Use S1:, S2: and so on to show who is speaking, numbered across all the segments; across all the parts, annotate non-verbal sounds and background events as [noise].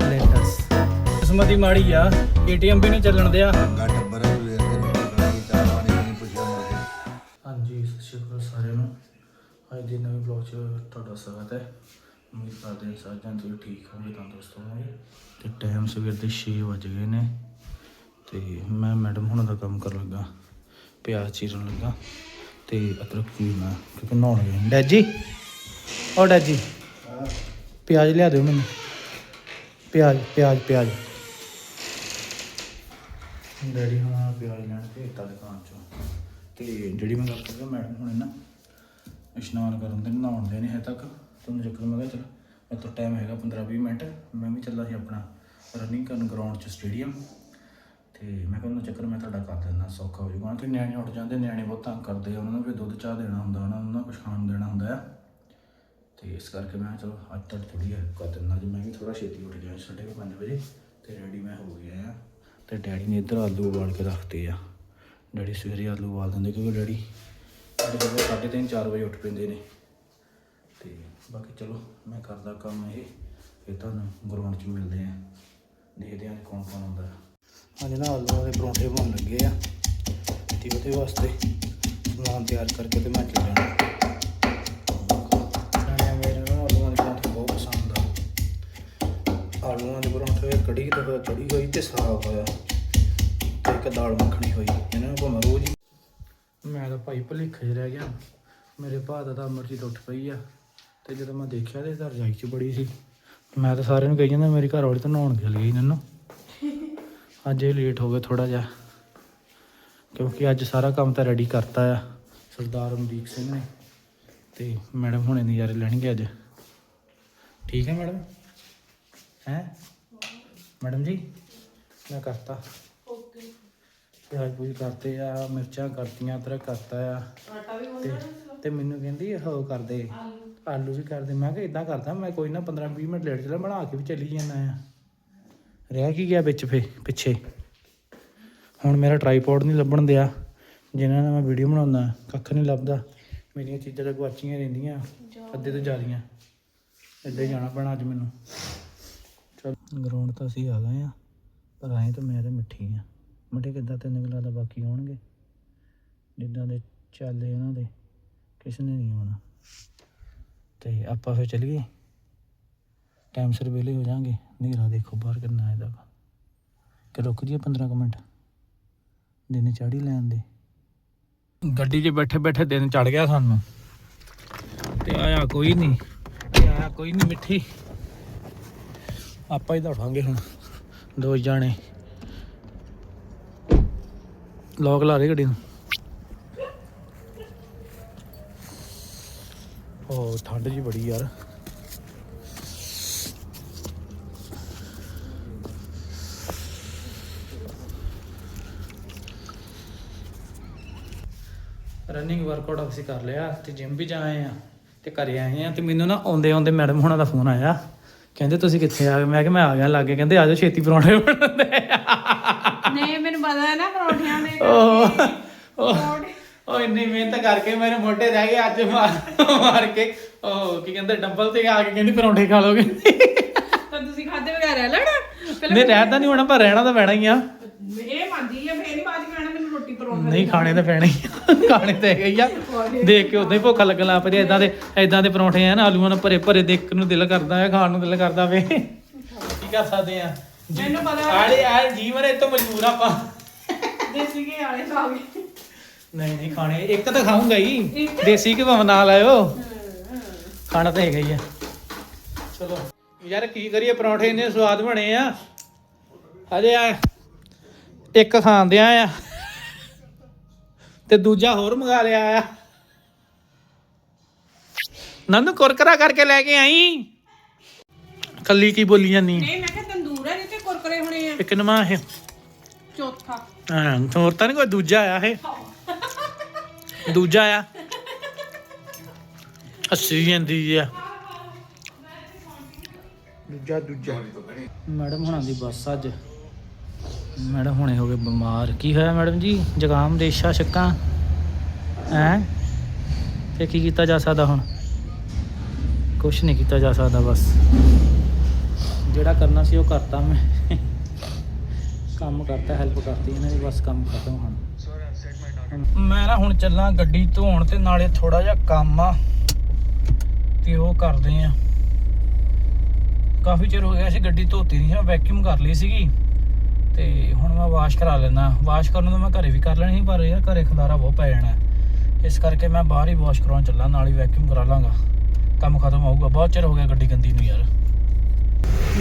S1: Let's ਕਿਸਮਤੀ ਮਾੜੀ ਆ ATM ਵੀ ਨਹੀਂ ਚੱਲਣ ਦਿਆ।
S2: ਗਾ ਟੱਬਰ ਸਵੇਰ ਦੇ ਰੋਟੀ ਬਣਾਈ ਚਾਹ ਪਾਣੀ ਨਹੀਂ ਪੁੱਛਿਆ ਕੇ
S1: ਹਾਂਜੀ ਸਤਿ ਸ਼੍ਰੀ ਅਕਾਲ ਸਾਰਿਆਂ ਨੂੰ। ਅੱਜ ਦੇ ਨਵੇਂ ਵਲੌਗ 'ਚ ਤੁਹਾਡਾ ਸਵਾਗਤ ਹੈ। ਉਮੀਦ ਕਰਦੇ ਹਾਂ ਸਾਰੇ ਜਣ ਤੁਸੀਂ ਠੀਕ ਹੋਵੋਗੇ ਤੰਦਰੁਸਤ ਹੋਵੋਗੇ। ਤੇ ਟਾਈਮ ਸਵੇਰ ਦੇ 6 ਵਜ ਗਏ ਨੇ। ਤੇ ਮੈਂ ਮੈਡਮ ਹੁਣਾਂ ਦਾ ਕੰਮ ਕਰਨ ਲੱਗਾ ਪਿਆਜ਼ ਚੀਰਨ ਲੱਗਾ। ਤੇ ਅਦਰਕ ਚੀਰਨਾ ਕਿਉਂਕਿ ਨਹਾਉਣ ਗਏ ਡੈਜੀ ਓ ਡੈਜੀ ਪਿਆਜ਼ ਲਿਆ ਦਿਓ ਮੈਨੂੰ। ਪਿਆਜ਼ ਪਿਆਜ਼ ਪਿਆਜ਼। ਡੈਡੀ ਹੁਣ ਪਿਆਜ਼ ਲੈਣ ਤੇ ਤਾਂ ਦੁਕਾਨ ਚੋਂ। ਤੇ ਜਿਹੜੀ ਮੈਂ ਗੱਲ ਕਰਦਾ ਮੈਡਮ ਹੁਣ ਨਾ, ਇਸ਼ਨਾਨ ਕਰਨ ਦੇ ਨਹਾਉਣ ਦੇ ਨੇ ਹੈ ਤੱਕ। ਤੁਹਾਨੂੰ ਚੱਕਰ ਮੈਂ ਕਿਹਾ ਚਲ, ਮੇਰੇ ਤੋਂ ਟਾਈਮ ਹੈਗਾ 15 20 ਮਿੰਟ। ਮੈਂ ਵੀ ਚੱਲਾ ਸੀ ਆਪਣਾ ਰਨਿੰਗ ਕਰਨ ਗਰਾਊਂਡ 'ਚ ਸਟੇਡੀਅਮ ਤੇ ਮੈਂ ਕਹਿੰਦਾ ਚੱਕਰ ਮੈਂ ਤੁਹਾਡਾ ਕਰ ਦਿੰਦਾ, ਸੌਖਾ ਹੋ ਜਾਊਗਾ। ਤੇ ਨਿਆਣੇ ਉੱਠ ਜਾਂਦੇ, ਨਿਆਣੇ ਬਹੁਤ ਤੰਗ ਕਰਦੇ ਆ, ਉਹਨਾਂ ਨੂੰ ਵੀ ਦੁੱਧ, ਚਾਹ ਦੇਣਾ ਹੁੰਦਾ, ਉਹਨਾਂ ਨੂੰ ਨਾ ਕੁਛ ਖਾਣ ਦੇਣਾ ਹੁੰਦਾ ਆ। ਤੇ ਇਸ ਕਰਕੇ ਮੈਂ ਚਲੋ, ਅੱਜ ਤੱਕ ਥੋੜੀ ਕਰ ਦਿੰਦਾ। ਜੀ ਮੈਂ ਵੀ ਥੋੜਾ ਛੇਤੀ ਉੱਠ ਗਿਆ, ਸਾਢੇ ਕੁ ਪੰਜ ਵਜੇ, ਤੇ ਰੈਡੀ ਮੈਂ ਹੋ ਗਿਆ ਆ। ਤੇ ਡੈਡੀ ਨੇ ਇੱਧਰ ਆਲੂ ਉਬਾਲ ਕੇ ਰੱਖਤੇ ਆ। ਡੈਡੀ ਸਵੇਰੇ ਆਲੂ ਉਬਾਲ ਦਿੰਦੇ, ਕਿਉਂਕਿ ਡੈਡੀ ਸਾਡੇ ਕੋਲ ਸਾਢੇ ਤਿੰਨ 4 ਵਜੇ ਉੱਠ ਪੈਂਦੇ ਨੇ। ਤੇ ਬਾਕੀ ਚਲੋ, ਮੈਂ ਕਰਦਾ ਕੰਮ ਇਹ, ਫਿਰ ਤੁਹਾਨੂੰ ਗਰਾਊਂਡ 'ਚ ਮਿਲਦੇ ਆ। ਦੇਖਦੇ ਆ ਕੌਣ ਕੌਣ ਆਉਂਦਾ। ਅੱਜ ਨਾ ਆਲੂਆਂ ਦੇ ਪਰੌਂਠੇ ਬਣਾਉਣ ਲੱਗੇ ਆ। ਤੇ ਉਹਦੇ ਵਾਸਤੇ। ਸਮਾਨ ਤਿਆਰ ਕਰਕੇ ਤੇ ਮੈਂ ਚੱਲ ਜਾਣਾ ਨਿਆਣਿਆਂ ਮੇਰੇ ਨੂੰ ਆਲੂਆਂ ਦੇ ਪਰੌਂਠੇ ਬਹੁਤ ਪਸੰਦ ਆ। ਆਲੂਆਂ ਦੇ ਪਰੌਂਠੇ ਕੜੀ ਤੇ ਫਿਰ ਚੜੀ ਹੋਈ ਤੇ ਸਾਗ ਹੋਇਆ। ਤੇ ਇੱਕ ਦਾਲ ਮੱਖਣੀ ਹੋਈ, ਇਹਨਾਂ ਨੂੰ ਭਾਵੇਂ ਰੋਜ਼ ਮੈਂ ਤਾਂ ਭਾਈ ਭੁਲੇਖੇ 'ਚ ਰਹਿ ਗਿਆ। ਮੇਰੇ ਭਾਅ ਦਾ ਤਾਂ ਮਰਜ਼ੀ ਤੋਂ ਪਈ ਆ। ਤੇ ਜਦੋਂ ਮੈਂ ਦੇਖਿਆ ਤੇ ਤਾਂ ਰਜਾਈ 'ਚ ਬੜੀ ਸੀ। ਮੈਂ ਤਾਂ ਸਾਰਿਆਂ ਨੂੰ ਕਹੀ ਜਾਂਦਾ, ਮੇਰੀ ਘਰ ਵਾਲੀ ਤਾਂ ਨਹਾਉਣ ਚਲੀ ਗਈ ਇਹਨਾਂ ਨੂੰ। ਅੱਜ ਇਹ ਲੇਟ ਹੋ ਗਿਆ ਥੋੜਾ ਜਿਹਾ ਕਿਉਂਕਿ ਅੱਜ ਸਾਰਾ ਕੰਮ ਤਾਂ ਰੈਡੀ ਕਰਤਾ ਆ ਸਰਦਾਰ ਅਮਰੀਕ ਸਿੰਘ ਨੇ ਤੇ ਮੈਡਮ ਹੁਣੇ ਨਜ਼ਾਰੇ ਲੈਣਗੇ ਅੱਜ। ਠੀਕ ਹੈ ਮੈਡਮ ਹੈ? ਮੈਡਮ ਜੀ ਮੈਂ ਕਰਤਾ।
S3: ਓਕੇ
S1: ਪਿਆਜ਼ ਪੂਜ ਕਰਤੇ ਆ ਮਿਰਚਾਂ ਕਰਤੀਆਂ ਅਦਰਕ ਕਰਤਾ ਆ।
S3: ਆਟਾ ਵੀ
S1: ਤੇ ਤੇ ਮੈਨੂੰ ਕਹਿੰਦੀ ਉਹ ਕਰਦੇ। ਆਲੂ। ਵੀ ਕਰਦੇ। ਮੈਂ ਕਿਹਾ ਇਦਾਂ ਕਰਦਾ ਮੈਂ ਕੋਈ ਨਾ 15 20 ਮਿੰਟ ਲੇਟ ਚਲਾ ਬਣਾ ਕੇ ਵੀ ਚੱਲੀ ਜਾਂਦਾ ਆ। ਰਹਿ ਕੀ ਗਿਆ ਵਿੱਚ ਫੇ, ਪਿੱਛੇ। ਹੁਣ ਮੇਰਾ ਟ੍ਰਾਈਪੋਡ ਨਹੀਂ ਲੱਭਣ ਦਿਆ। ਜਿਨ੍ਹਾਂ ਨਾਲ ਮੈਂ ਵੀਡੀਓ ਬਣਾਉਂਦਾ, ਕੱਖ ਨਹੀਂ ਲੱਭਦਾ। ਮੇਰੀਆਂ ਚੀਜ਼ਾਂ ਤਾਂ ਗੁਆਚੀਆਂ ਰਹਿੰਦੀਆਂ, ਅੱਧੇ ਤੋਂ ਜ਼ਿਆਦੀਆਂ। ਇੱਦਾਂ ਜਾਣਾ ਪੈਣਾ ਅੱਜ ਮੈਨੂੰ। ਚਲ ਗਰਾਊਂਡ ਤਾਂ ਅਸੀਂ ਆ ਗਏ ਆ, ਪਰ ਆਏ ਤਾਂ ਮੈਂ ਤਾਂ ਮਿੱਠੀ ਆ। ਮਟੇ ਕਿੱਦਾਂ ਤੈਨੂੰ ਲੱਗਦਾ ਬਾਕੀ ਆਉਣਗੇ ਜਿੱਦਾਂ ਦੇ ਚੱਲੇ ਉਹਨਾਂ ਦੇ, ਕਿਸ ਨੇ ਨਹੀਂ ਆਉਣਾ। ਤੇ ਆਪਾਂ ਫਿਰ ਚੱਲੀਏ? ਟਾਈਮ ਸਿਰ ਵਿਹਲੇ ਹੋ ਜਾਾਂਗੇ ਹਨੇਰਾ ਦੇਖੋ, ਬਾਹਰ ਕਿੰਨਾ ਆਇਆ ਦਾ ਕਿ ਰੁਕ ਜੀਏ 15 ਕੁ ਮਿੰਟ। ਦਿਨ ਚੜ੍ਹ ਹੀ ਲੈਣ ਦੇ। ਗੱਡੀ 'ਚ ਬੈਠੇ ਬੈਠੇ ਦਿਨ ਚੜ ਗਿਆ ਸਾਨੂੰ। ਤੇ ਆਇਆ ਕੋਈ ਨਹੀਂ। ਤੇ ਆਇਆ ਕੋਈ ਨਹੀਂ ਮਿੱਠੀ। ਆਪਾਂ ਹੀ ਦੌੜਾਂਗੇ ਹੁਣ, ਦੋ ਜਾਣੇ। ਲੋਕ ਲਾ ਦੇ ਗੱਡੀ ਨੂੰ। ਉਹ ਠੰਡ ਜੀ ਬੜੀ ਯਾਰ। ਰਨਿੰਗ ਵਰਕਆਊਟ ਅਸੀਂ ਕਰ ਲਿਆ ਤੇ ਜਿਮ ਵੀ ਜਾ ਆਏ ਆ ਤੇ ਘਰੇ ਆਏ ਆ ਤੇ ਮੈਨੂੰ ਨਾ ਆਉਂਦੇ ਆਉਂਦੇ ਮੈਡਮ ਹੁਣਾਂ ਦਾ ਫੋਨ ਆਇਆ। ਕਹਿੰਦੇ ਤੁਸੀਂ ਕਿੱਥੇ ਆ? ਗਏ ਮੈਂ ਕਿਹਾ ਮੈਂ ਆ ਗਿਆ ਲਾਗੇ। ਕਹਿੰਦੇ ਆਜੋ ਛੇਤੀ ਪਰੌਂਠੇ ਬਣਾਉਂਦੇ
S3: ਨਹੀਂ ਮੈਨੂੰ ਪਤਾ ਹੈ ਨਾ ਪਰੌਂਠਿਆਂ ਦੇ
S1: ਉਹ ਉਹ- ਇੰਨੀ ਮਿਹਨਤ ਕਰਕੇ ਮੇਰੇ ਮੋਢੇ ਰਹਿ ਗਏ ਅੱਜ ਮਾਰ ਮਾਰ ਕੇ। ਉਹ ਕੀ ਕਹਿੰਦੇ ਡੰਬਲ ਤੇ ਆ ਕੇ ਕਹਿੰਦੀ ਪਰੌਂਠੇ ਖਾ ਲੋਗੇ
S3: ਤਾਂ ਤੁਸੀਂ ਖਾਦੇ ਵਗੈਰਾ ਲੈਣਾ?
S1: ਨਹੀਂ ਰਹਿਦਾ ਨਹੀਂ ਹੋਣਾ ਪਰ ਰਹਿਣਾ ਤਾਂ ਪੈਣਾ ਹੀ ਆ।
S3: ਇਹ ਮੰਦੀ ਹੈ ਫੇਰ ਹੀ ਬਾਅਦ ਚ ਕਹਿਣਾ ਮੈਨੂੰ ਰੋਟੀ ਪਰੌਂਠਾ
S1: ਨਹੀਂ ਖਾਣੇ ਤਾਂ ਪੈਣੇ ਹੀ ਆ। [laughs] ਖਾਣੇ ਤਾਂ ਹੈਗੇ ਹੀ ਆ। ਦੇਖ ਕੇ ਉਦਾਂ ਹੀ ਭੁੱਖ ਲੱਗਣ ਲੱਗ ਪਈ ਇਦਾਂ ਦੇ ਇਦਾਂ ਦੇ ਪਰੌਂਠੇ ਆ ਨਾ ਆਲੂਆਂ ਨਾਲ ਭਰੇ ਭਰੇ ਦੇਖ ਨੂੰ ਦਿਲ ਕਰਦਾ ਹੈ ਖਾਣ ਨੂੰ ਦਿਲ ਕਰਦਾ ਵੇ। ਕੀ ਕਰ ਸਕਦੇ ਆ?
S3: ਮੈਨੂੰ ਪਤਾ
S1: ਆਲੇ ਆ ਜੀਵਨ ਇਹ ਤੋਂ ਮਜਬੂਰ ਆਪਾਂ।
S3: ਦੇਸੀ ਘੀ ਵਾਲੇ ਖਾ ਗਏ
S1: ਨਹੀਂ ਨਹੀਂ ਖਾਣੇ। ਇੱਕ ਤਾਂ ਖਾਊਂਗਾ ਹੀ। ਦੇਸੀ ਘਿਓ ਭਾਵੇਂ ਨਾਲ ਆਇਓ। ਖਾਣਾ ਤਾਂ ਹੈਗਾ ਹੀ ਆ। ਚਲੋ। ਯਾਰ ਕੀ ਕਰੀਏ? ਪਰੌਂਠੇ ਇੰਨੇ ਸਵਾਦ ਬਣੇ ਆ। ਹਜੇ ਆ ਇੱਕ ਖਾਂਦੇ ਆ। ਤੇ ਦੂਜਾ ਹੋਰ ਮੰਗਾ ਲਿਆ ਆ। ਨੰਦ ਕੁਰਕਰਾ ਕਰਕੇ ਲੈ ਕੇ ਆਈ। ਕੱਲੀ ਕੀ ਬੋਲੀ ਜਾਂਦੀ
S3: ਨਹੀਂ ਮੈਂ ਕਿਹਾ ਤੰਦੂਰ ਹੈ ਜਿੱਤੇ ਕੁਰਕਰੇ ਹੋਣੇ ਆ।
S1: ਇੱਕ ਨਵਾਂ ਇਹ।
S3: ਚੌਥਾ।
S1: ਹਾਂ ਹੋਰ ਤਾਂ ਨਹੀਂ ਕੋਈ ਦੂਜਾ ਆਇਆ ਇਹ। ਦੂਜਾ ਆ। ਹੱਸੀ ਜਾਂਦੀ ਆ। ਦੂਜਾ ਦੂਜਾ। ਮੈਡਮ ਹੁਣਾਂ ਦੀ ਬੱਸ ਅੱਜ। ਮੈਡਮ, ਹੁਣੇ ਹੋ ਗਏ ਬਿਮਾਰ। ਕੀ ਹੋਇਆ ਮੈਡਮ ਜੀ? ਜ਼ੁਕਾਮ, ਰੇਸ਼ਾ, ਛੱਕਾਂ? ਹੈ? ਤੇ ਕੀ ਕੀਤਾ ਜਾ ਸਕਦਾ ਹੁਣ? ਕੁਝ ਨਹੀਂ ਕੀਤਾ ਜਾ ਸਕਦਾ ਬਸ। ਜਿਹੜਾ ਕਰਨਾ ਸੀ ਉਹ ਕਰਤਾ ਮੈਂ। ਕੰਮ ਕਰਤਾ ਹੈਲਪ ਕਰਤੀ ਇਹਨਾਂ ਦੀ ਬਸ ਕੰਮ ਖਤਮ ਹੁਣ। ਮੈਂ ਨਾ ਹੁਣ ਚੱਲਾਂ ਗੱਡੀ ਧੋਣ ਤੇ ਨਾਲੇ ਥੋੜਾ ਜਿਹਾ ਕੰਮ ਆ, ਤੇ ਉਹ ਕਰਦੇ ਆ। ਕਾਫੀ ਚਿਰ ਹੋ ਗਿਆ ਸੀ ਗੱਡੀ ਧੋਤੀ ਨਹੀਂ ਸੀ ਮੈਂ ਵੈਕਿਊਮ ਕਰ ਲਈ ਸੀਗੀ। ਤੇ ਹੁਣ ਮੈਂ ਵਾਸ਼ ਕਰਾ ਲੈਣਾ ਵਾਸ਼ ਕਰਨ ਨੂੰ ਮੈਂ ਘਰੇ ਵੀ ਕਰ ਲੈਣੀ ਸੀ, ਪਰ ਯਾਰ ਘਰੇ ਖਲਾਰਾ ਬਹੁਤ ਪੈ ਜਾਣਾ। ਇਸ ਕਰਕੇ ਮੈਂ ਬਾਹਰ ਹੀ ਵਾਸ਼ ਕਰਾਉਣ ਚੱਲਾਂ, ਨਾਲ ਹੀ ਵੈਕਿਊਮ ਕਰਾ ਲਾਂਗਾ। ਕੰਮ ਖਤਮ ਹੋਊਗਾ। ਬਹੁਤ ਚਿਰ ਹੋ ਗਿਆ ਗੱਡੀ ਗੰਦੀ ਨੂੰ ਯਾਰ।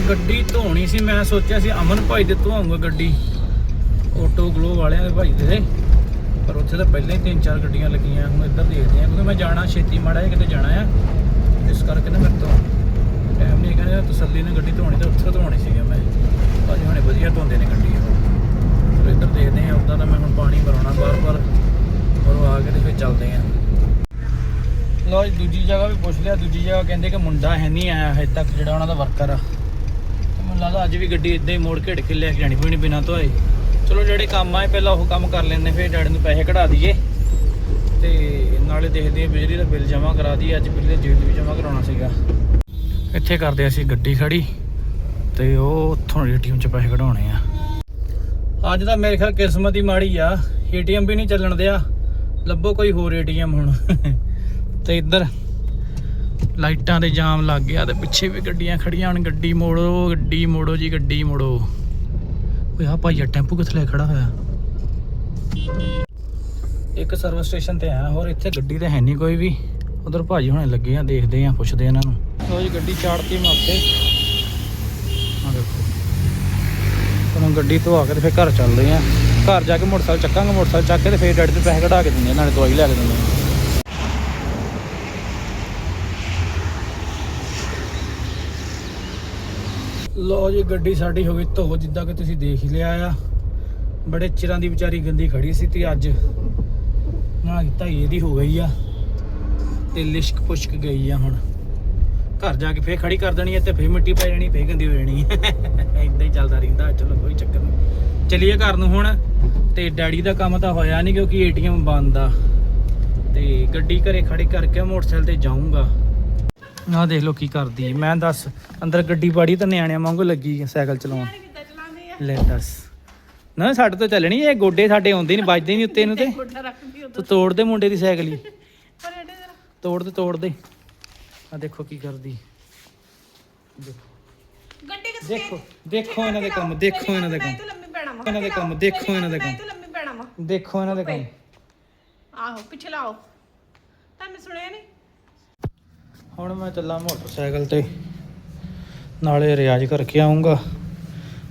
S1: ਗੱਡੀ ਧੋਣੀ ਸੀ, ਮੈਂ ਸੋਚਿਆ ਸੀ ਅਮਨ ਭਾਈ ਦੇ ਧੋਵਾਂਗਾ ਗੱਡੀ। ਆਟੋ ਗਲੋ ਵਾਲਿਆਂ ਦੇ ਭਾਈ ਦੇ। ਪਰ ਉੱਥੇ ਤਾਂ ਪਹਿਲਾਂ ਹੀ ਤਿੰਨ ਚਾਰ ਗੱਡੀਆਂ ਲੱਗੀਆਂ, ਹੁਣ ਇੱਧਰ ਦੇਖਦੇ ਆ ਕਿਉਂਕਿ ਮੈਂ ਜਾਣਾ, ਛੇਤੀ ਮਾੜਾ ਜਿਹਾ ਕਿਤੇ ਜਾਣਾ ਆ। ਇਸ ਕਰਕੇ ਨਾ ਮੇਰੇ ਤੋਂ। ਟਾਈਮ ਨਹੀਂ ਕਹਿੰਦਾ ਤਸੱਲੀ ਨਾਲ ਗੱਡੀ ਧੋਣੀ ਤੇ ਉੱਥੇ ਧੋਣੀ ਸੀਗਾ ਮੈਂ। ਭਾਜੀ ਹੁਣੇ ਵਧੀਆ ਧੋਂਦੇ ਨੇ ਗੱਡੀ ਉਹ। ਇੱਧਰ ਦੇਖਦੇ ਆ ਉੱਦਾਂ ਤਾਂ ਮੈਂ ਹੁਣ ਪਾਣੀ ਭਰਾਉਣਾ ਬਾਰ-ਬਾਰ ਔਰ ਉਹ ਆ ਕੇ ਤੇ ਫਿਰ ਚੱਲਦੇ ਆ ਲੋ ਜੀ, ਦੂਜੀ ਜਗ੍ਹਾ ਵੀ ਪੁੱਛ ਲਿਆ, ਦੂਜੀ ਜਗ੍ਹਾ ਕਹਿੰਦੇ ਕਿ ਮੁੰਡਾ ਹੈ ਨਹੀਂ ਆਇਆ ਹਜੇ ਤੱਕ ਜਿਹੜਾ ਉਹਨਾਂ ਦਾ ਵਰਕਰ ਆ। ਮੈਨੂੰ ਲੱਗਦਾ ਅੱਜ ਵੀ ਗੱਡੀ ਇਦਾਂ ਹੀ ਮੋੜ ਘੇੜ ਕੇ ਲੈ ਕੇ ਜਾਣੀ ਪੈਣੀ ਬਿਨਾਂ ਧੋਏ। ਚਲੋ ਜਿਹੜੇ ਕੰਮ ਆਏ, ਪਹਿਲਾਂ ਉਹ ਕੰਮ ਕਰ ਲੈਂਦੇ, ਫਿਰ ਡੈਡੀ ਨੂੰ ਪੈਸੇ ਕਢਾ ਦਈਏ। ਤੇ ਨਾਲੇ ਦੇਖਦੇ ਆ ਬਿਜਲੀ ਦਾ ਬਿੱਲ ਜਮ੍ਹਾਂ ਕਰਾ ਦਈਏ, ਅੱਜ ਬਿਜਲੀ ਦਾ ਬਿੱਲ ਵੀ ਜਮ੍ਹਾਂ ਕਰਾਉਣਾ ਸੀਗਾ। ਇੱਥੇ ਕਰਦੇ ਅਸੀਂ ਗੱਡੀ ਖੜੀ ਤੇ ਉਹ ਉੱਥੋਂ ਏਟੀਐਮ 'ਚ ਪੈਸੇ ਕਢਾਉਣੇ ਆ। ਅੱਜ ਤਾਂ ਮੇਰੇ ਖਿਆਲ ਕਿਸਮਤ ਹੀ ਮਾੜੀ ਆ। ਏਟੀਐਮ ਵੀ ਨਹੀਂ ਚੱਲਣ ਦਿਆ। ਲੱਭੋ ਕੋਈ ਹੋਰ ਏਟੀਐਮ ਹੁਣ। [laughs] ਤੇ ਇੱਧਰ ਲਾਈਟਾਂ ਦੇ ਜਾਮ ਲੱਗ ਗਿਆ ਤੇ ਪਿੱਛੇ ਵੀ ਗੱਡੀਆਂ ਖੜੀਆਂ ਹੁਣ ਗੱਡੀ ਮੋੜੋ ਗੱਡੀ ਮੋੜੋ ਜੀ, ਗੱਡੀ ਮੋੜੋ। ਓਏ ਆ ਭਾਈਆ ਟੈਂਪੂ ਕਿੱਥੇ ਲੈ ਖੜਾ ਹੋਇਆ? ਇੱਕ ਸਰਵਿਸ ਸਟੇਸ਼ਨ ਤੇ ਆਇਆ, ਹੋਰ ਇੱਥੇ ਗੱਡੀ ਤਾਂ ਹੈ ਨਹੀਂ ਕੋਈ ਵੀ। ਉਧਰ ਭਾਜੀ ਹੁਣੇ ਲੱਗੇ ਆ, ਦੇਖਦੇ ਆ, ਪੁੱਛਦੇ ਇਹਨਾਂ ਨੂੰ। ਲੋ ਜੀ, ਗੱਡੀ ਚਾੜਤੀ ਮੈਂ ਉੱਤੇ ਆ ਦੇਖੋ ਹੁਣ ਗੱਡੀ ਧਵਾ ਕੇ ਤੇ ਫਿਰ ਘਰ ਚੱਲਦੇ ਆ। ਘਰ ਜਾ ਕੇ ਮੋਟਰਸਾਈਕਲ ਚੱਕਾਂਗੇ, ਮੋਟਰਸਾਈਕਲ ਚੱਕ ਕੇ ਤੇ ਫਿਰ ਡੈਡੀ ਦੇ ਪੈਸੇ ਕਢਾ ਕੇ ਦਿੰਦੇ ਆ, ਨਾਲੇ ਦਵਾਈ ਲੈ ਕੇ ਦਿੰਦੇ ਆ। ਲੋ ਜੀ, ਗੱਡੀ ਸਾਡੀ ਹੋ ਗਈ ਧੋ, ਜਿੱਦਾਂ ਕਿ ਤੁਸੀਂ ਦੇਖ ਹੀ ਲਿਆ ਆ। ਬੜੇ ਚਿਰਾਂ ਦੀ ਵਿਚਾਰੀ ਗੰਦੀ ਖੜੀ ਸੀ ਤੇ ਅੱਜ ਨਾ ਧਾਈ ਇਹਦੀ ਹੋ ਗਈ ਆ ਤੇ ਲਿਸ਼ਕ ਪੁਸ਼ਕ ਗਈ ਆ ਹੁਣ। ਘਰ ਜਾ ਕੇ ਫੇਰ ਖੜੀ ਕਰ ਦੇਣੀ ਹੈ ਤੇ ਫੇਰ ਮਿੱਟੀ ਪੈ ਜਾਣੀ ਫੇਰ ਗੰਦੀ ਹੋ ਜਾਣੀ। ਇਦਾਂ ਹੀ ਚੱਲਦਾ ਰਹਿੰਦਾ ਚਲੋ ਕੋਈ ਚੱਕਰ ਨਹੀਂ। ਚਲਿਏ ਘਰ ਨੂੰ ਹੁਣ ਤੇ ਡੈਡੀ ਦਾ ਕੰਮ ਤਾਂ ਹੋਇਆ ਨਹੀਂ ਕਿਉਂਕਿ ਏਟੀਐਮ ਬੰਦ ਆ। ਤੇ ਗੱਡੀ ਘਰੇ ਖੜੀ ਕਰਕੇ ਮੋਟਰਸਾਈਕਲ ਤੇ ਜਾਊਂਗਾ। ਆਹ ਦੇਖ ਲਓ ਕੀ ਕਰਦੀ। ਮੈਂ ਦੱਸ ਅੰਦਰ ਗੱਡੀ ਬਾੜੀ ਤਾਂ ਨਿਆਣਿਆਂ ਵਾਂਗੂ ਲੱਗੀ ਸਾਈਕਲ ਚਲਾਉਣ।
S3: ਆ
S1: ਲੈ ਦੱਸ। ਨਾ ਸਾਡੇ ਤੋਂ ਚੱਲਣੀ ਇਹ ਗੋਡੇ ਸਾਡੇ ਆਉਂਦੇ ਨਹੀਂ ਵੱਜਦੇ ਨਹੀਂ ਉੱਤੇ ਨੂੰ ਤੇ। ਤੋੜ ਦੇ ਮੁੰਡੇ ਦੀ ਸਾਈਕਲ ਹੀ। ਤੋੜ ਦੇ ਤੋੜ ਦੇ। ਆ ਦੇਖੋ ਕੀ ਕਰਦੀ। ਦੇਖੋ।
S3: ਗੱਡੀ
S1: ਦੇਖੋ ਦੇਖੋ ਇਹਨਾਂ ਦੇ ਕੰਮ ਦੇਖੋ ਇਹਨਾਂ ਦੇ ਕੰਮ।
S3: ਤੂੰ ਲੰਮੀ ਪੈਣਾ ਵਾ
S1: ਇਹਨਾਂ ਦੇ ਕੰਮ ਦੇਖੋ ਇਹਨਾਂ ਦੇ ਕੰਮ।
S3: ਤੂੰ ਲੰਮੀ ਪੈਣਾ ਵਾ
S1: ਦੇਖੋ ਇਹਨਾਂ ਦੇ ਕੰਮ।
S3: ਆਹੋ ਪਿੱਛੇ ਲਾਓ। ਤੁਹਾਨੂੰ ਸੁਣਿਆ ਨਹੀਂ?
S1: ਹੁਣ ਮੈਂ ਚੱਲਾਂ ਮੋਟਰਸਾਈਕਲ ਤੇ। ਨਾਲੇ ਰਿਆਜ਼ ਕਰਕੇ ਆਉਂਗਾ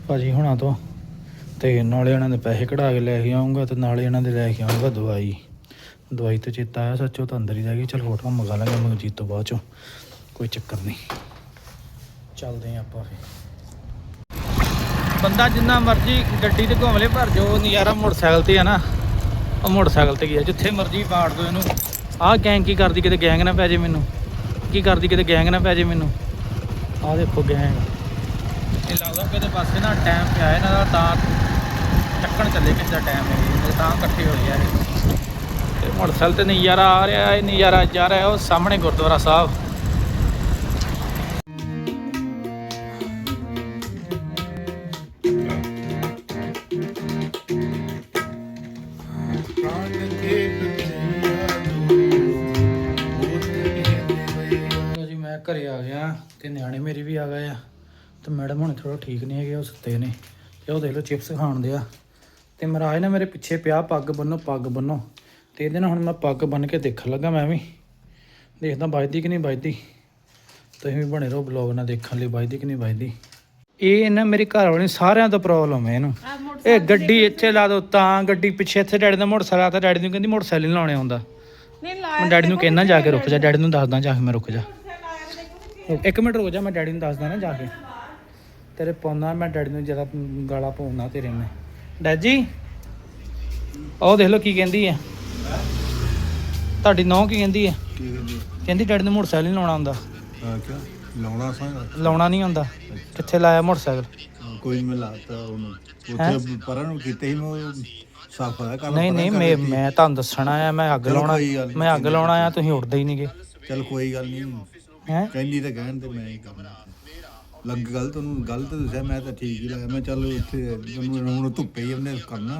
S1: ਭਾਜੀ ਹੁਣਾਂ ਤੋਂ। ਤੇ ਨਾਲੇ ਇਹਨਾਂ ਦੇ ਪੈਸੇ ਕਢਾ ਕੇ ਲੈ ਕੇ ਆਉਂਗਾ ਤੇ ਨਾਲੇ ਇਹਨਾਂ ਦੇ ਲੈ ਕੇ ਆਉਂਗਾ ਦਵਾਈ। ਦਵਾਈ ਤੋਂ ਚੇਤਾ ਆਇਆ, ਸੱਚੋ ਤਾਂ ਅੰਦਰ ਹੀ ਰਹਿ ਗਈ। ਚਲ ਫੋਟੋ ਮੰਗਾ ਲਾਂਗੇ, ਮਨਜੀਤ ਤੋਂ ਬਾਅਦ ਚੋਂ। ਕੋਈ ਚੱਕਰ ਨਹੀਂ। ਚੱਲਦੇ ਆਂ ਆਪਾਂ ਫੇ ਬੰਦਾ ਜਿੰਨਾ ਮਰਜ਼ੀ ਗੱਡੀ ਤੇ ਘੁੰਮ ਲੇ, ਪਰ ਜੋ ਨਜ਼ਾਰਾ ਮੋਟਰਸਾਈਕਲ ਤੇ ਆ ਨਾ, ਉਹ ਮੋਟਰਸਾਈਕਲ ਤੇ ਗਿਆ ਜਿੱਥੇ ਮਰਜ਼ੀ ਪਾੜ ਦੋ ਇਹਨੂੰ। ਆਹ ਗੈਂਗ ਕੀ ਕਰਦੀ ਕਿਤੇ ਗੈਂਗ ਨਾ ਪੈ ਜੇ ਮੈਨੂੰ? ਕੀ ਕਰਦੀ ਕਿਤੇ ਗੈਂਗ ਨਾ ਪੈ ਜੇ ਮੈਨੂੰ? ਆਹ ਦੇਖੋ ਗੈਂਗ ਇਹ ਲੱਗਦਾ ਕਿਤੇ ਪਾਸੇ ਨਾ ਟਾਈਮ ਪਿਆ ਇਹਨਾਂ ਦਾ, ਤਾਂ ਚੱਕਣ ਚੱਲੇ ਕਿਸੇ ਦਾ ਟਾਈਮ ਹੈ ਤਾਂ ਇਕੱਠੇ ਹੋਏ ਆ ਇਹ। ਮੋਟਰਸਾਈਕਲ ਤੇ ਨਜ਼ਾਰਾ ਆ ਰਿਹਾ ਇਹ ਨਜ਼ਾਰਾ ਜਾ ਰਿਹਾ ਉਹ ਸਾਹਮਣੇ ਗੁਰਦੁਆਰਾ ਸਾਹਿਬ। ਮੈਂ ਘਰੇ ਆ ਗਿਆ ਤੇ ਨਿਆਣੇ ਮੇਰੇ ਵੀ ਆ ਗਏ ਆ। ਤੇ ਮੈਡਮ ਹੁਣ ਥੋੜਾ ਠੀਕ ਨਹੀਂ ਹੈਗੇ, ਉਹ ਸੁੱਤੇ ਨੇ। ਤੇ ਉਹ ਦੇਖ ਲਓ, ਚਿਪਸ ਖਾਣ ਦੇ ਆ। ਤੇ ਮਹਾਰਾਜ ਨੇ ਮੇਰੇ ਪਿੱਛੇ ਪਿਆ, ਪੱਗ ਬੰਨੋ ਪੱਗ ਬੰਨੋ ਤੇ ਇਹਦੇ ਨਾਲ ਹੁਣ ਮੈਂ ਪੱਗ ਬੰਨ ਕੇ ਦੇਖਣ ਲੱਗਾ ਮੈਂ ਵੀ। ਦੇਖਦਾ ਵੱਜਦੀ ਕਿ ਨਹੀਂ ਵੱਜਦੀ। ਤੁਸੀਂ ਵੀ ਬਣੇ ਰਹੋ ਬਲੌਗ ਨਾਲ ਦੇਖਣ ਲਈ ਵੱਜਦੀ ਕਿ ਨਹੀਂ ਵੱਜਦੀ। ਇਹ ਨਾ ਮੇਰੇ ਘਰ ਵਾਲੇ ਸਾਰਿਆਂ ਤੋਂ ਪ੍ਰੋਬਲਮ ਹੈ ਇਹਨੂੰ। ਇਹ ਗੱਡੀ ਇੱਥੇ ਲਾ ਦੋ ਤਾਂ ਗੱਡੀ ਪਿੱਛੇ ਇੱਥੇ ਡੈਡੀ ਦਾ ਮੋਟਰਸਾਈਕਲ ਆ ਤਾਂ ਡੈਡੀ ਨੂੰ ਕਹਿੰਦੀ ਮੋਟਰਸਾਈਕਲ ਨਹੀਂ ਲਾਉਣੇ ਆਉਂਦਾ
S3: ਨਹੀਂ
S1: ਮੈਂ
S3: ਲਾਇਆ
S1: ਡੈਡੀ ਨੂੰ ਕਹਿਣਾ ਜਾ ਕੇ ਰੁਕ ਜਾ ਡੈਡੀ ਨੂੰ ਦੱਸਦਾ ਜਾ ਕੇ ਮੈਂ ਰੁਕ ਜਾ। ਇੱਕ ਮਿੰਟ ਰੁਕ ਜਾ ਮੈਂ ਡੈਡੀ ਨੂੰ ਦੱਸਦਾ ਨਾ ਜਾ ਕੇ। ਤੇਰੇ ਪਾਉਣਾ ਮੈਂ ਡੈਡੀ ਨੂੰ ਜਰਾ ਗਾਲਾਂ ਪਾਉਣਾ ਤੇਰੇ ਮੈਂ ਡੈਡ ਉਹ ਦੇਖ ਲਓ ਕੀ ਕਹਿੰਦੀ ਹੈ। ਤੁਹਾਡੀ ਨੌਂ ਕੀ ਕਹਿੰਦੀ ਹੈ?
S2: ਕੀ ਕਹਿੰਦੀ
S1: ਕਹਿੰਦੀ ਡੈਡੀ ਨੂੰ ਮੋਟਰਸਾਈਕਲ ਨਹੀਂ ਲਾਉਣਾ ਆਉਂਦਾ
S2: ਹਾਂ ਕਿਆ? ਲਾਉਣਾ ਸਾਂ?
S1: ਲਾਉਣਾ ਨਹੀਂ ਆਉਂਦਾ ਕਿੱਥੇ ਲਾਇਆ ਮੋਟਰਸਾਈਕਲ?
S2: ਕੋਈ ਮੈਂ ਲਾਤਾ ਉਹਨੂੰ। ਉੱਥੇ ਪਰਾਂ ਨੂੰ ਕੀਤੇ ਹੀ ਮੈਂ ਸਾਫ਼ ਪਤਾ ਕਰ
S1: ਨਹੀਂ ਨਹੀਂ ਮੈਂ ਮੈਂ ਤੁਹਾਨੂੰ ਦੱਸਣਾ ਆ ਮੈਂ ਅੱਗ ਲਾਉਣਾ
S2: ਨੀ,
S1: ਮੈਂ ਅੱਗ ਲਾਉਣਾ ਆ ਤੁਸੀਂ ਉੱਡਦੇ ਹੀ ਨਹੀਂਗੇ
S2: ਚਲ ਕੋਈ ਗੱਲ ਨਹੀਂ।
S1: ਹੈ?
S2: ਕਹਿੰਦੀ ਤਾਂ ਕਹਿਣ ਤੇ ਮੈਂ ਹੀ ਕਰਨਾ। ਲੱਗ ਗਲਤ ਉਹਨੂੰ ਗਲਤ ਦੱਸਿਆ ਮੈਂ ਤਾਂ ਠੀਕ ਹੀ ਲਾਇਆ ਮੈਂ ਚੱਲ ਉੱਥੇ ਉਹਨੂੰ ਹੁਣ ਧੁੱਪੇ ਹੀ ਉਹਨੇ ਕਰਨਾ।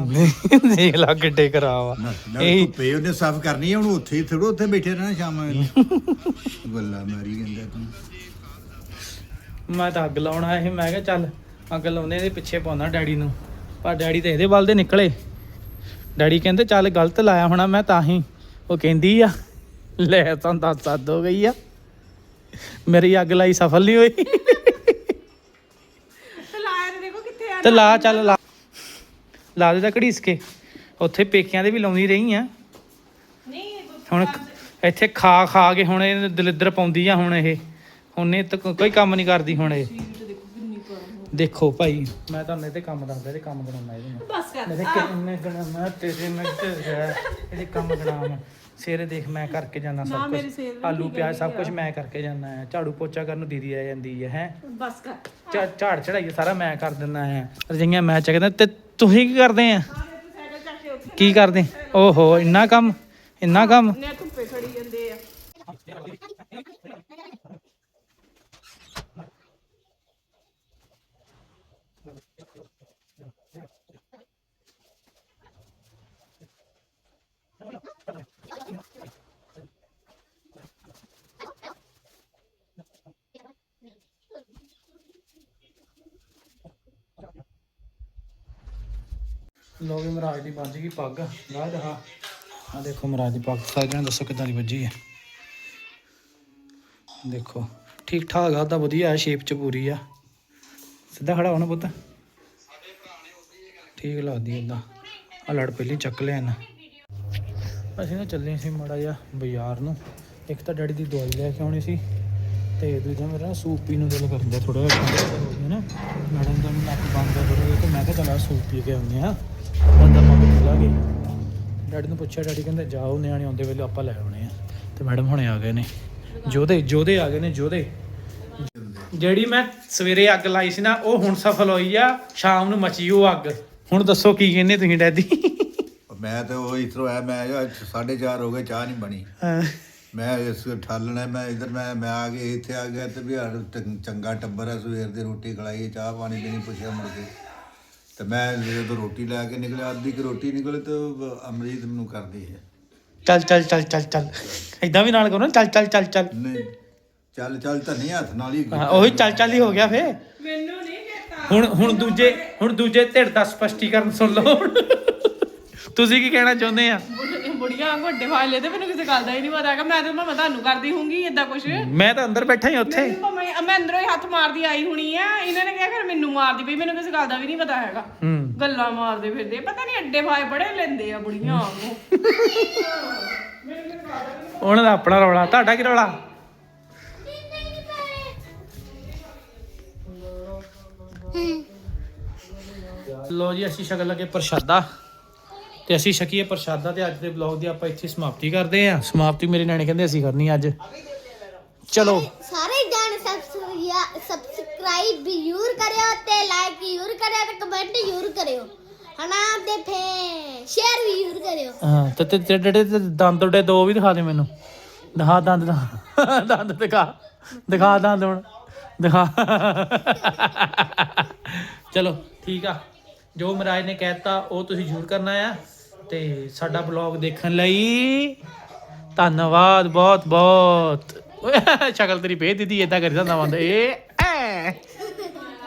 S1: ਦੇਖ ਲਾ ਕਿੱਡੇ ਕਰਾਵਾ ਇਹੀ-
S2: ਧੁੱਪੇ ਉਹਨੇ ਸਾਫ਼ ਕਰਨੀ ਹੈ ਉਹਨੂੰ ਉੱਥੇ ਹੀ ਥੋੜੋ ਉੱਥੇ ਬੈਠੇ ਰਹਿਣਾ ਸ਼ਾਮਾਂ ਨੂੰ ਗੱਲਾਂ ਮਾਰੀ ਜਾਂਦਾ ਤੂੰ।
S1: ਮੈਂ ਤਾਂ ਅੱਗ ਲਾਉਣਾ ਇਹ ਮੈਂ ਕਿਹਾ ਚੱਲ ਅੱਗ ਲਾਉਂਦੇ ਇਹਦੇ ਪਿੱਛੇ ਪਾਉਣਾ ਡੈਡੀ ਨੂੰ। ਪਰ ਡੈਡੀ ਤੇ ਇਹਦੇ ਵੱਲ ਦੇ ਨਿਕਲੇ। ਡੈਡੀ ਕਹਿੰਦੇ ਚੱਲ ਗਲਤ ਲਾਇਆ ਹੋਣਾ ਮੈਂ ਤਾਂ ਹੀ। ਉਹ ਕਹਿੰਦੀ ਆ ਲੈ ਤਾਂ ਦੱਸ ਸੱਦ ਹੋ ਗਈ ਆ। ਮੇਰੀ ਅੱਗ ਲਾਈ ਸਫਲ ਨਹੀਂ ਹੋਈ
S3: ਤੇ ਲਾਇਆ ਤੇ
S1: ਲਾ ਚੱਲ ਲਾ। ਲਾ ਦੇ ਤਾਂ ਘੜੀਸ ਕੇ। ਉੱਥੇ ਪੇਕਿਆਂ ਦੇ ਵੀ ਲਾਉਂਦੀ ਰਹੀ ਆ।
S3: ਨਹੀਂ
S1: ਹੁਣ ਇੱਥੇ ਖਾ ਖਾ ਕੇ ਹੁਣ ਇਹ ਦਲਿੱਦਰ ਪਾਉਂਦੀ ਆ ਹੁਣ ਇਹ। ਹੁਣ ਇਹ ਤਾਂ ਕੋਈ ਕੰਮ ਨਹੀਂ ਕਰਦੀ ਹੁਣ ਇਹ। ਦੇਖੋ ਭਾਈ ਮੈਂ ਤੁਹਾਨੂੰ ਇਹਦੇ ਕੰਮ ਦੱਸਦਾ ਇਹਦੇ ਕੰਮ ਬਣਾਉਣਾ ਇਹਦੇ
S3: ਬਸ ਕਰ।
S1: ਕਿੰਨੇ ਗਣਾ ਤੇਰੇ ਮੈਂ ਤੇਰੇ ਇਹਦੇ ਕੰਮ ਗਣਾ ਸਵੇਰੇ ਦੇਖ ਮੈਂ ਕਰਕੇ
S3: ਨਾ,
S1: ਸਭ
S3: ਮੇਰੀ
S1: ਕੁਝ
S3: ਵੀ
S1: ਆਲੂ
S3: ਠੀਕ
S1: ਪਿਆਜ਼ ਸਭ ਕੁਝ। ਮੈਂ ਕਰਕੇ ਜਾਣਾ ਹੈ। ਝਾੜੂ ਪੋਚਾ ਕਰਨ ਨੂੰ ਦੀਦੀ ਆ ਜਾਂਦੀ ਹੈ ਹੈ।
S3: ਬਸ ਕਰ।
S1: ਝਾੜ ਚੜਾਈ ਸਾਰਾ ਮੈਂ ਕਰ ਦਿੰਦਾ ਹੈ। ਰਜਈਆਂ ਮੈਂ ਚੱਕਦਾ ਤੇ ਤੁਸੀਂ ਕੀ ਕਰਦੇ ਆ?
S3: ਸਾਈਕਲ ਚੱਕ ਕੇ ਉੱਥੇ
S1: ਕੀ ਕਰਦੇ? ਓਹੋ ਇੰਨਾ ਕੰਮ ਇੰਨਾ ਕੰਮ।
S3: ਨੇ ਧੁੱਪੇ ਖੜੀ ਜਾਂਦੇ ਆ।
S1: ਲੋਗੇ ਮਹਾਰਾਜ ਦੀ ਵੱਜ ਗਈ ਪੱਗ ਗਾਹ ਦਹਾ ਆ ਦੇਖੋ ਮਹਾਰਾਜ ਦੀ ਪੱਗ, ਸਾਰਿਆਂ ਦੱਸੋ ਕਿਦਾਂ ਦੀ ਵੱਜੀ ਹੈ। ਦੇਖੋ ਠੀਕ ਠਾਕ ਆ ਤਾਂ ਵਧੀਆ ਸ਼ੇਪ ਚ ਪੂਰੀ ਆ। ਸਿੱਧਾ ਖੜਾ ਹੋਣਾ ਪੁੱਤ। ਠੀਕ ਲੱਗਦੀ ਏਦਾਂ। ਆ ਲੜ ਪਹਿਲੀ ਚੱਕ ਲਿਆ ਨਾ ਅਸੀਂ ਨਾ ਚੱਲੇ ਸੀ ਮੜਾ ਜਿਹਾ ਬਾਜ਼ਾਰ ਨੂੰ। ਇੱਕ ਤਾਂ ਡੈਡੀ ਦੀ ਦਵਾਈ ਲੈ ਕੇ ਆਉਣੀ ਸੀ ਤੇ ਦੂਜਾ ਮੇਰਾ ਨਾ ਸੂਪ ਪੀਣ ਨੂੰ ਦਿਲ ਕਰਦਾ ਥੋੜਾ ਜਿਹਾ। ਠੰਡਾ ਨਾ? ਮੈਡਮ ਦਾ ਵੀ ਨੱਕ ਬੰਦ ਆ ਥੋੜਾ ਜਿਹਾ ਤੇ ਮੈਂ ਕਿਹਾ ਚੱਲ ਸੂਪ ਪੀ ਕੇ ਆਉਂਦੇ ਆ ਲਾਗੇ ਡੈਡੀ ਨੂੰ ਪੁੱਛਿਆ ਡੈਡੀ ਕਹਿੰਦੇ ਜਾਓ ਨਿਆਣੇ ਆਉਂਦੇ ਵੇਲੇ ਆਪਾਂ ਲੈ ਆਉਣੇ ਆ। ਤੇ ਮੈਡਮ ਹੁਣੇ ਆ ਗਏ ਨੇ। ਜੋਧੇ ਜੋਧੇ ਆ ਗਏ ਨੇ ਜੋਧੇ। ਜਿਹੜੀ ਮੈਂ ਸਵੇਰੇ ਅੱਗ ਲਾਈ ਸੀ ਨਾ ਉਹ ਹੁਣ ਸਫਲ ਹੋਈ ਆ। ਸ਼ਾਮ ਨੂੰ ਮਚੀ ਉਹ ਅੱਗ। ਹੁਣ ਦੱਸੋ ਕੀ ਕਹਿੰਦੇ ਤੁਸੀਂ ਡੈਡੀ?
S2: ਮੈਂ ਤਾਂ ਉਹ ਇਥਰੋਂ ਆਇਆ ਮੈਂ ਜੋ 4:30 ਹੋ ਗਏ ਚਾਹ ਨਹੀਂ ਬਣੀ। ਮੈਂ ਇਸ ਠਾਲਣਾ ਮੈਂ ਇਧਰ ਮੈਂ ਮੈਂ ਆ ਕੇ ਇੱਥੇ ਆ ਗਿਆ ਤੇ ਵੀ ਚੰਗਾ ਟੱਬਰ ਹੈ ਸਵੇਰ ਦੀ ਰੋਟੀ ਖਲਾਈ ਚਾਹ ਪਾਣੀ ਵੀ ਨਹੀਂ ਪੁੱਛਿਆ ਮੁੜ ਕੇ। ਤੇ ਮੈਂ ਜਦੋਂ ਰੋਟੀ ਲੈ ਕੇ ਨਿਕਲਿਆ ਅੱਧੀ ਕਿ ਰੋਟੀ ਨਿਕਲੇ ਤੇ ਅਮਰੀਤ ਮੈਨੂੰ ਕਰਦੀ ਹੈ।
S1: ਚੱਲ ਚੱਲ ਚੱਲ ਚੱਲ ਚੱਲ। ਇਦਾਂ ਵੀ ਨਾਲ ਕਰੋ ਨਾ ਚੱਲ ਚੱਲ ਚੱਲ ਚੱਲ।
S2: ਨਹੀਂ ਚੱਲ ਚੱਲ ਤਾਂ ਨਹੀਂ ਹੱਥ ਨਾਲ ਹੀ
S1: ਹਾਂ, ਉਹੀ ਚੱਲ ਚੱਲ ਹੀ ਹੋ ਗਿਆ ਫੇ
S3: ਮੈਨੂੰ ਨਹੀਂ ਕਹਿਤਾ।
S1: ਹੁਣ ਹੁਣ ਦੂਜੇ ਹੁਣ ਦੂਜੇ ਧਿਰ ਦਾ ਸਪਸ਼ਟੀਕਰਨ ਸੁਣ ਲਓ। ਤੁਸੀਂ ਕੀ ਕਹਿਣਾ ਚਾਹੁੰਦੇ ਆ?
S3: ਬੁੜੀਆਂ ਵੱਡੇ ਵਾਲੇ ਤੇ ਮੈਨੂੰ ਕਿਸੇ ਗੱਲ ਦਾ ਹੀ ਨਹੀਂ ਪਤਾ ਹੈਗਾ। ਮੈਂ ਤਾਂ ਮੈਂ ਤੁਹਾਨੂੰ ਕਰਦੀ ਹੋਊਂਗੀ ਇਦਾਂ ਕੁਛ।
S1: ਮੈਂ ਤਾਂ ਅੰਦਰ ਬੈਠਾ ਹੀ ਉੱਥੇ।
S3: ਮੈਂ ਮੈਂ ਅੰਦਰੋਂ ਹੀ ਹੱਥ ਮਾਰਦੀ ਆਈ ਹੁਣੀ ਆ। ਇਹਨਾਂ ਨੇ ਕਿਹਾ ਫਿਰ ਮੈਨੂੰ ਮਾਰਦੀ ਪਈ ਮੈਨੂੰ ਕਿਸੇ ਗੱਲ ਦਾ ਵੀ ਨਹੀਂ ਪਤਾ ਹੈਗਾ। ਗੱਲਾਂ ਮਾਰਦੇ ਫਿਰਦੇ ਪਤਾ ਨਹੀਂ ਅੱਡੇ ਫਾਏ ਬੜੇ ਲੈਂਦੇ ਆ ਬੁੜੀਆਂ ਵਾਂਗੂ
S1: ਉਹਨਾਂ ਦਾ ਆਪਣਾ ਰੌਲਾ। ਤੁਹਾਡਾ ਕੀ ਰੌਲਾ? ਲੋ ਜੀ ਅਸੀਂ ਸ਼ਕਲ ਲੱਗੇ ਪ੍ਰਸ਼ਾਦਾ। ਤੇ ਅਸੀਂ ਛਕੀਏ ਪ੍ਰਸ਼ਾਦਾ ਤੇ ਅੱਜ ਦੇ ਵਲੌਗ ਦੀ ਆਪਾਂ ਇੱਥੇ ਸਮਾਪਤੀ ਕਰਦੇ ਆਂ ਸਮਾਪਤੀ ਮੇਰੇ ਨਿਆਣੇ ਕਹਿੰਦੇ ਅਸੀਂ ਕਰਨੀ ਅੱਜ। ਚਲੋ।
S4: ਸਾਰੇ ਜਾਣੇ ਸਬਸਕ੍ਰਾਈਬ ਜ਼ਰੂਰ ਕਰਿਓ ਤੇ ਲਾਈਕ ਜ਼ਰੂਰ ਕਰਿਓ ਤੇ ਕਮੈਂਟ ਜ਼ਰੂਰ ਕਰਿਓ। ਹਨਾ ਤੇ ਫੇ ਸ਼ੇਅਰ ਵੀ ਜ਼ਰੂਰ ਕਰਿਓ।
S1: ਹਾਂ ਤੇ ਤੇ ਜਿਹੜੇ ਦੰਦ ਉੱਡੇ ਦੋ ਵੀ ਦਿਖਾ ਦੇ ਮੈਨੂੰ। ਦਿਖਾ ਦੰਦ। ਦੰਦ ਦਿਖਾ। ਦਿਖਾ ਦੰਦ ਹੁਣ। ਦਿਖਾ। ਚਲੋ ਠੀਕ ਆ। ਜੋ ਮਹਾਰਾਜ ਨੇ ਕਹਿਤਾ ਉਹ ਤੁਸੀਂ ਜ਼ਰੂਰ ਕਰਨਾ ਆ। ਤੇ ਸਾਡਾ ਬਲੌਗ ਦੇਖਣ ਲਈ ਧੰਨਵਾਦ ਬਹੁਤ ਬਹੁਤ ਸ਼ਕਲ ਤੇਰੀ ਭੇਜ ਦਿੱਤੀ, ਏਦਾਂ ਕਰੀ ਜਾਂਦਾ ਬੰਦਾ ਇਹ